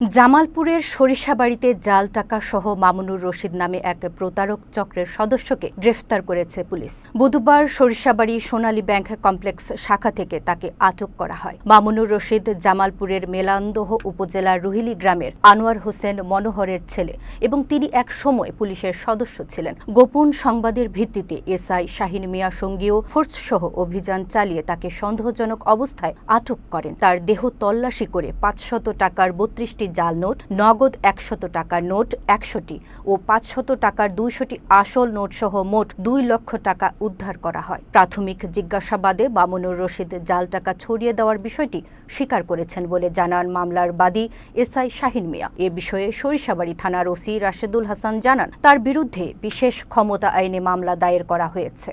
জামালপুরের সরিষাবাড়িতে জাল টাকা সহ মামুনুর রশিদ নামে এক প্রতারক চক্রের সদস্যকে গ্রেফতার করেছে পুলিশ। বুধবার সরিষাবাড়ি সোনালী ব্যাংক কমপ্লেক্স শাখা থেকে তাকে আটক করা হয়। মামুনুর রশিদ জামালপুরের মেলান্দহ উপজেলার রুহিলি গ্রামের আনোয়ার হোসেন মনোহরের ছেলে এবং তিনি এক সময় পুলিশের সদস্য ছিলেন। গোপন সংবাদের ভিত্তিতে এসআই শাহিন মিয়া সঙ্গীয় ফোর্স সহ অভিযান চালিয়ে তাকে সন্দেহজনক অবস্থায় আটক করেন। তার দেহ তল্লাশি করে পাঁচশত টাকার বত্রিশটি জাল নোট, নগদ একশত টাকার নোট একশোটি ও পাঁচশত টাকার দুইশোটি আসল নোট সহ মোট দুই লক্ষ টাকা উদ্ধার করা হয়। প্রাথমিক জিজ্ঞাসাবাদে বামনুর রশিদ জাল টাকা ছড়িয়ে দেওয়ার বিষয়টি স্বীকার করেছেন বলে জানান মামলার বাদী এসআই শাহিন মিয়া। এ বিষয়ে সরিষাবাড়ি থানার ওসি রাশেদুল হাসান জানান, তার বিরুদ্ধে বিশেষ ক্ষমতা আইনে মামলা দায়ের করা হয়েছে।